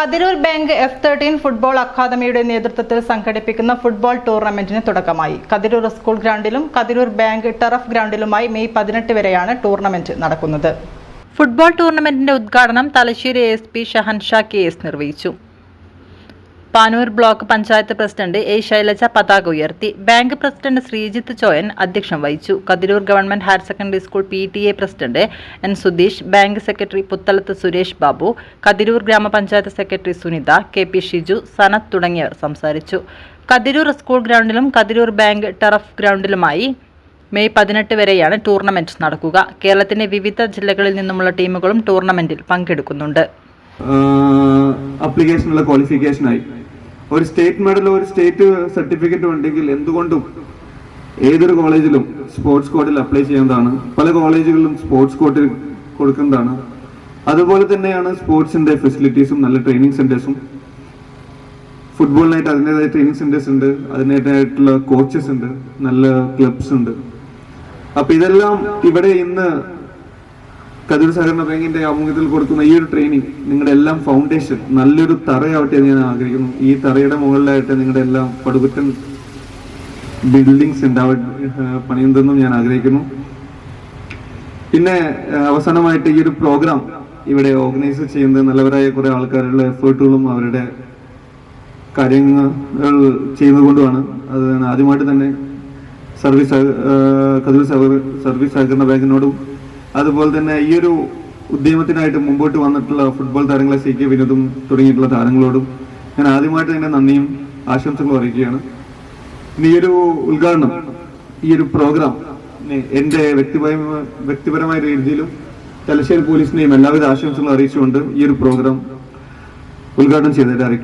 Kathirur bank F thirteen football അക്കാദമിയുടെ നേതൃത്വത്തിൽ സംഘടിപ്പിക്കുന്ന ഫുട്ബോൾ ടൂർണമെന്റിന് തുടക്കമായി. കതിരൂർ സ്കൂൾ ഗ്രൗണ്ടിലും കതിരൂർ ബാങ്ക് ടറഫ് ഗ്രൗണ്ടിലുമായി മെയ് പതിനെട്ട് വരെയാണ് ടൂർണമെന്റ് നടക്കുന്നത്. ഫുട്ബോൾ ടൂർണമെന്റിന്റെ ഉദ്ഘാടനം Thalassery S P Shahanshah K S നിർവഹിച്ചു. Panoor block panchayat president A Shailaja പതാക ഉയർത്തി. ബാങ്ക് പ്രസിഡന്റ് ശ്രീജിത്ത് ചോയൻ അധ്യക്ഷം വഹിച്ചു. Kathirur government higher secondary school P T A president N Sudheesh bank secretary Puthalath Suresh Babu Kathirur ഗ്രാമപഞ്ചായത്ത് secretary Sunitha K P Shiju Sanath തുടങ്ങിയവർ സംസാരിച്ചു. Kathiroor school ഗ്രൗണ്ടിലും Kathirur bank turf ഗ്രൗണ്ടിലുമായി May പതിനെട്ട് വരെയാണ് ടൂർണമെന്റ് നടക്കുക. കേരളത്തിന്റെ വിവിധ ജില്ലകളിൽ നിന്നുമുള്ള ടീമുകളും ടൂർണമെന്റിൽ പങ്കെടുക്കുന്നുണ്ട്. അപ്ലിക്കേഷനുള്ള ക്വാളിഫിക്കേഷനായി. ഒരു സ്റ്റേറ്റ് മെഡൽ ഒരു സ്റ്റേറ്റ് സർട്ടിഫിക്കറ്റ് ഉണ്ടെങ്കിൽ എന്തുകൊണ്ടും ഏതൊരു കോളേജിലും സ്പോർട്സ് കോഡിൽ അപ്ലൈ ചെയ്യുന്നതാണ് പല കോളേജുകളിലും സ്പോർട്സ് കോഡിൽ കൊടുക്കുന്നതാണ് അതുപോലെ തന്നെയാണ് സ്പോർട്സിന്റെ ഫെസിലിറ്റീസും നല്ല ട്രെയിനിങ് സെന്റേഴ്സും ഫുട്ബോളിനായിട്ട് അതിന്റെതായ ട്രെയിനിങ് സെന്റേഴ്സ് ഉണ്ട് അതിന്റെതായിട്ടുള്ള കോച്ചസ് ഉണ്ട് നല്ല ക്ലബ്സ് ഉണ്ട്. അപ്പൊ ഇതെല്ലാം ഇവിടെ ഇന്ന് കതിർ സഹകരണ ബാങ്കിന്റെ ആമുഖത്തിൽ കൊടുക്കുന്ന ഈ ഒരു ട്രെയിനിങ് നിങ്ങളുടെ എല്ലാം ഫൗണ്ടേഷൻ നല്ലൊരു തറയാവട്ടെ എന്ന് ഞാൻ ആഗ്രഹിക്കുന്നു. ഈ തറയുടെ മുകളിലായിട്ട് നിങ്ങളുടെ എല്ലാം പടുകുറ്റൻ ബിൽഡിങ്സ് ഉണ്ടാവ പണിയുന്നതെന്നും ഞാൻ ആഗ്രഹിക്കുന്നു. പിന്നെ അവസാനമായിട്ട് ഈ ഒരു പ്രോഗ്രാം ഇവിടെ ഓർഗനൈസ് ചെയ്യുന്നത് നല്ലവരായ കുറെ ആൾക്കാരുടെ എഫേർട്ടുകളും അവരുടെ കാര്യങ്ങൾ ചെയ്യുന്നത് കൊണ്ടുമാണ് അത് ആദ്യമായിട്ട് തന്നെ സർവീസ് കതിർ സർവീസ് സഹകരണ ബാങ്കിനോടും അതുപോലെ തന്നെ ഈ ഒരു ഉദ്യമത്തിനായിട്ട് മുമ്പോട്ട് വന്നിട്ടുള്ള ഫുട്ബോൾ താരങ്ങളെ സി കെ വിനോദും തുടങ്ങിയിട്ടുള്ള താരങ്ങളോടും ഞാൻ ആദ്യമായിട്ട് തന്നെ നന്ദിയും ആശംസകളും അറിയിക്കുകയാണ്. ഇനി ഈ ഒരു ഉദ്ഘാടനം ഈ ഒരു പ്രോഗ്രാം എന്റെ വ്യക്തിപരമായ വ്യക്തിപരമായ രീതിയിലും തലശ്ശേരി പോലീസിനെയും എല്ലാവിധ ആശംസകളും അറിയിച്ചുകൊണ്ട് ഈ ഒരു പ്രോഗ്രാം ഉദ്ഘാടനം ചെയ്തതായിരിക്കും.